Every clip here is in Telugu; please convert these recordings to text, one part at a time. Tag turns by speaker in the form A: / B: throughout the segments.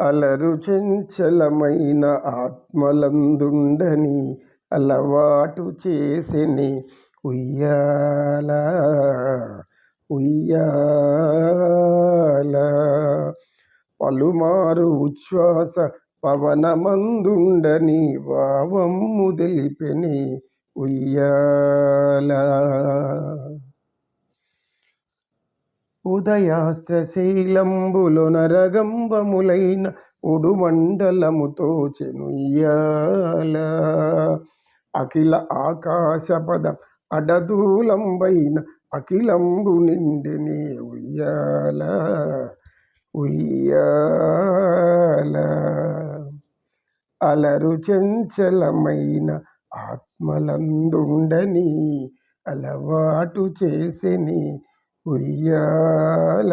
A: అలరు చెంచలమైన ఆత్మలందుండని అలవాటు చేసిని. ఉయ్యాల ఉయ్యాల పలుమారు ఉచ్ఛ్వాస పవనమందుండని భావము తెలిపెని. ఉయ్యాల ఉదయాస్త్రశీలంబులు నరగంబములైన ఉడుమండలముతో చెనుయ్యాల అఖిల ఆకాశపదం అడదూలంబైన అఖిలంబు నిండిని ఉయ్యాల ఉయ్యాల. అలరు చెంచలమైన ఆత్మలందుండని అలవాటు చేసిని ఉయ్యాల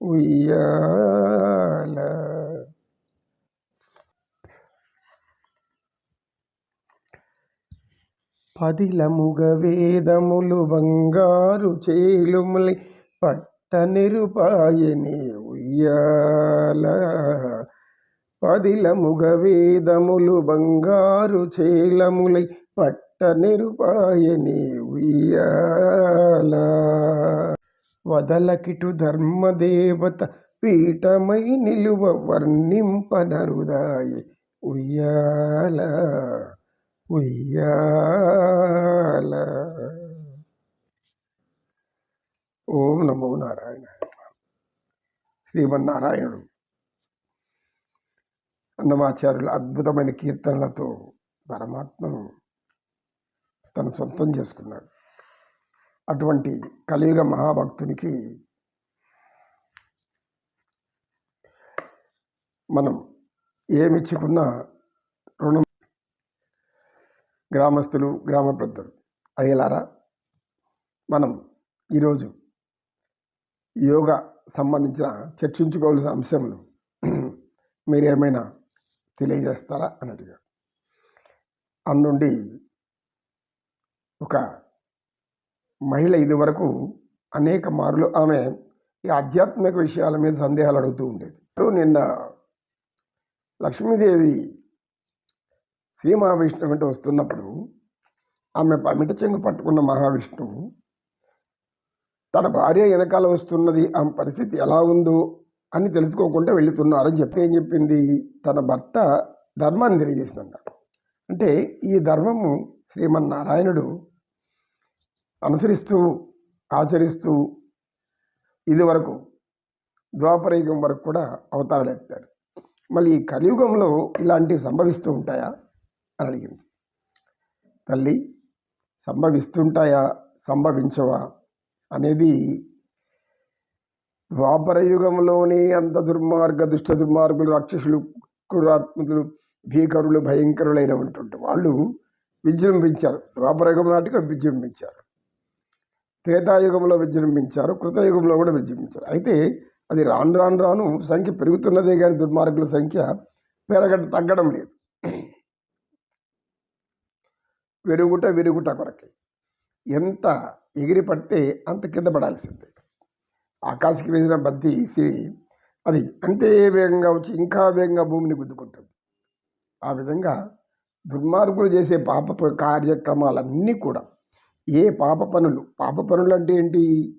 A: ఉయ్యాల. పదిలముగ వేదములు బంగారు చేలుములై పట్ట నిరుపాయని ఉయ్యాల. పదిలముగ వేదములు బంగారు చేలములై పట్ట నిరుపాయని ఉయ్యాల వదలకిటు ధర్మదేవత పీఠమై నిలువ వర్ణింపనరుదాయి. ఉయ్యాల ఉయ్యాల. ఓం నమో నారాయణ. శ్రీమన్నారాయణుడు. అన్నమాచార్యుల అద్భుతమైన కీర్తనలతో పరమాత్మను తను సొంతం చేసుకున్నాడు. అటువంటి కలియుగ మహాభక్తునికి మనం ఏమిచ్చుకున్నా రుణం? గ్రామస్తులు గ్రామ పెద్దలు అయ్యేలారా మనం ఈరోజు యోగా సంబంధించిన చర్చించుకోవాల్సిన అంశములు మీరేమైనా తెలియజేస్తారా అని అడిగారు. అందుండి ఒక మహిళ ఇదివరకు అనేక మార్లు ఆమె ఈ ఆధ్యాత్మిక విషయాల మీద సందేహాలు అడుగుతూ ఉండేది. నిన్న లక్ష్మీదేవి శ్రీ మహావిష్ణువు వెంట వస్తున్నప్పుడు ఆమె పమిట చెంగు పట్టుకున్న మహావిష్ణువు తన భార్య వెనకాల వస్తున్నది ఆమె పరిస్థితి ఎలా ఉందో అని తెలుసుకోకుండా వెళుతున్నారని చెప్తే ఏం చెప్పింది? తన భర్త ధర్మాన్ని తెలియజేసిందన్నాడు అంటే ఈ ధర్మము శ్రీమన్నారాయణుడు అనుసరిస్తూ ఆచరిస్తూ ఇది వరకు ద్వాపరయుగం వరకు కూడా అవతారాలు ఎత్తారు. మళ్ళీ ఈ కలియుగంలో ఇలాంటివి సంభవిస్తూ ఉంటాయా అని అడిగింది. తల్లి సంభవిస్తుంటాయా సంభవించవా అనేది ద్వాపరయుగంలోని అంత దుర్మార్గ దుష్ట దుర్మార్గులు రాక్షసులు క్రూరాత్మకులు భీకరులు భయంకరులైనటువంటి వాళ్ళు విజృంభించారు. ద్వాపరయుగం నాటికి విజృంభించారు. త్రేతాయుగంలో విజృంభించారు కృతయుగంలో కూడా విజృంభించారు. అయితే అది రాను రాను రాను సంఖ్య పెరుగుతున్నదే కానీ దుర్మార్గుల సంఖ్య పెరగడం తగ్గడం లేదు. వెరుగుట విరుగుట కొరకే. ఎంత ఎగిరి పడితే అంత కింద పడాల్సిందే. ఆకాశకి వేసిన బద్ది సిరి అది అంతే వేగంగా వచ్చి ఇంకా వేగంగా భూమిని గుద్దుకుంటుంది. ఆ విధంగా దుర్మార్గులు చేసే పాప కార్యక్రమాలన్నీ కూడా ఏ పాప పనులు? పాప పనులు అంటే ఏంటి?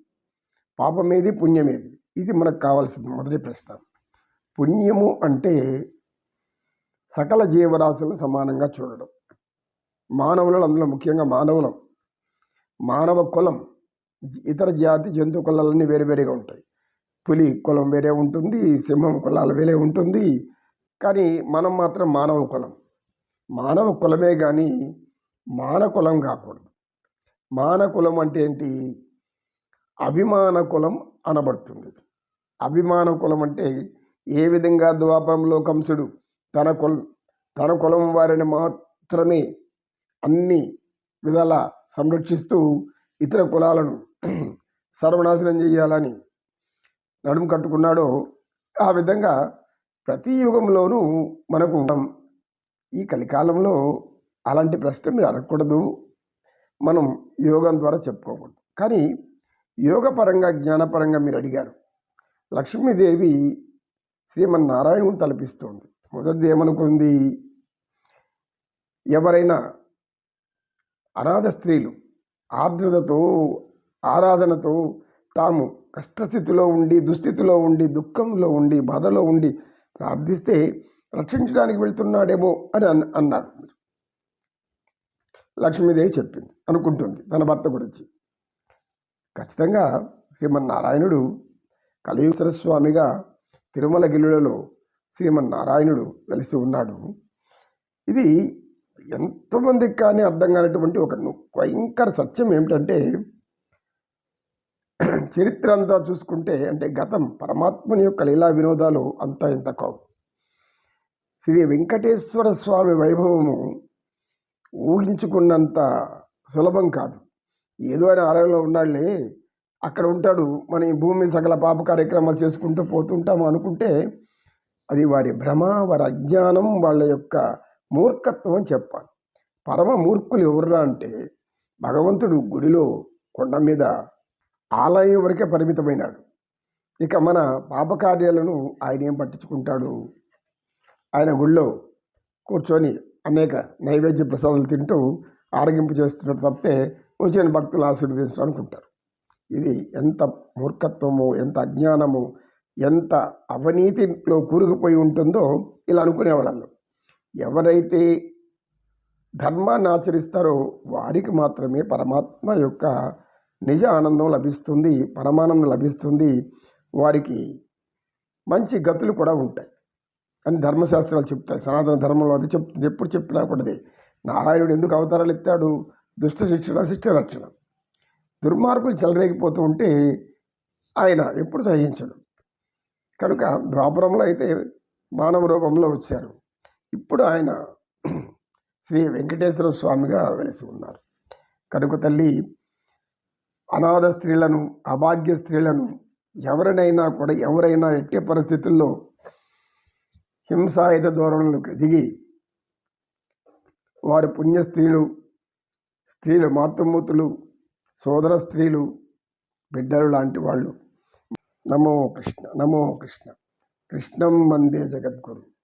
A: పాపమేది పుణ్యమేది? ఇది మనకు కావాల్సింది మొదటి ప్రశ్న. పుణ్యము అంటే సకల జీవరాశులు సమానంగా చూడడం. మానవులలో అందులో ముఖ్యంగా మానవులం. మానవ కులం ఇతర జాతి జంతు కులాలన్నీ వేరువేరుగా ఉంటాయి. పులి కులం వేరే ఉంటుంది సింహం కులాలు వేరే ఉంటుంది. కానీ మనం మాత్రం మానవ కులం. మానవ కులమే కానీ మాన కులం కాకూడదు. మాన కులం అంటే ఏంటి? అభిమాన కులం అనబడుతుంది. అభిమాన కులం అంటే ఏ విధంగా ద్వాపరంలో కంసుడు తన కుల తన కులం వారిని మాత్రమే అన్ని విధాల సంరక్షిస్తూ ఇతర కులాలను సర్వనాశనం చేయాలని నడుము కట్టుకున్నాడో ఆ విధంగా ప్రతి యుగంలోనూ మనకు ఈ కలికాలంలో అలాంటి ప్రశ్న మీరు అడగకూడదు. మనం యోగం ద్వారా చెప్పుకోకూడదు. కానీ యోగపరంగా జ్ఞానపరంగా మీరు అడిగారు. లక్ష్మీదేవి శ్రీమన్నారాయణుని తలపిస్తోంది. మొదటిది ఏమనుకుంది? ఎవరైనా అనాథ స్త్రీలు ఆర్ద్రతతో ఆరాధనతో తాము కష్టస్థితిలో ఉండి దుస్థితిలో ఉండి దుఃఖంలో ఉండి బాధలో ఉండి ప్రార్థిస్తే రక్షించడానికి వెళ్తున్నాడేమో అని అన్ అన్నారు. లక్ష్మీదేవి చెప్పింది అనుకుంటుంది తన భర్త గురించి. ఖచ్చితంగా శ్రీమన్నారాయణుడు కలియుగ స్వామిగా తిరుమల గిల్లులలో శ్రీమన్నారాయణుడు వెలిసి ఉన్నాడు. ఇది ఎంతోమందికి కానీ అర్థం కానటువంటి ఒక భయంకర సత్యం ఏమిటంటే చరిత్ర అంతా చూసుకుంటే అంటే గతం పరమాత్మని యొక్క లీలా వినోదాలు అంతా ఇంత కావు. శ్రీ వెంకటేశ్వర స్వామి వైభవము ఊహించుకున్నంత సులభం కాదు. ఏదో ఆయన ఆలయంలో ఉన్నాడులే అక్కడ ఉంటాడు మన ఈ భూమి సకల పాప కార్యక్రమాలు చేసుకుంటూ పోతుంటాము అనుకుంటే అది వారి భ్రమ వారి అజ్ఞానం వాళ్ళ యొక్క మూర్ఖత్వం అని చెప్పాలి. పరమ మూర్ఖులు ఎవర్రా అంటే భగవంతుడు గుడిలో కొండ మీద ఆలయం వరకే పరిమితమైనాడు. ఇక మన పాపకార్యాలను ఆయన ఏం పట్టించుకుంటాడు? ఆయన గుళ్ళో కూర్చొని అనేక నైవేద్య ప్రసాదాలు తింటూ ఆరగింపు చేస్తున్నారు తప్పితే వచ్చిన భక్తులు ఆశీర్వదించడం అనుకుంటారు ఇది ఎంత మూర్ఖత్వము ఎంత అజ్ఞానము ఎంత అవినీతిలో కూరుకుపోయి ఉంటుందో ఇలా అనుకునేవాళ్ళు ఎవరైతే ధర్మాన్ని ఆచరిస్తారో వారికి మాత్రమే పరమాత్మ యొక్క నిజ ఆనందం లభిస్తుంది పరమానందం లభిస్తుంది. వారికి మంచి గతులు కూడా ఉంటాయి. అని ధర్మశాస్త్రాలు చెప్తాయి. సనాతన ధర్మంలో అది చెప్తుంది ఎప్పుడు చెప్పినా కూడా నారాయణుడు ఎందుకు అవతారాలు ఎత్తాడు? దుష్ట శిక్షణ శిష్ట రక్షణ. దుర్మార్గులు చెలరేగిపోతూ ఉంటే ఆయన ఎప్పుడు సహించడు. కనుక ద్వాపరంలో అయితే మానవ రూపంలో వచ్చారు. ఇప్పుడు ఆయన శ్రీ వెంకటేశ్వర స్వామిగా వెలిసి ఉన్నారు. కనుక తల్లి అనాథ స్త్రీలను అభాగ్య స్త్రీలను ఎవరినైనా కూడా ఎవరైనా ఎట్టి పరిస్థితుల్లో హింసాయుధ ధోరణులకు దిగి వారి పుణ్య స్త్రీలు స్త్రీలు మాతృమూర్తులు సోదర స్త్రీలు బిడ్డలు లాంటి వాళ్ళు. నమో కృష్ణ నమో కృష్ణ. కృష్ణం వందే జగద్గురు.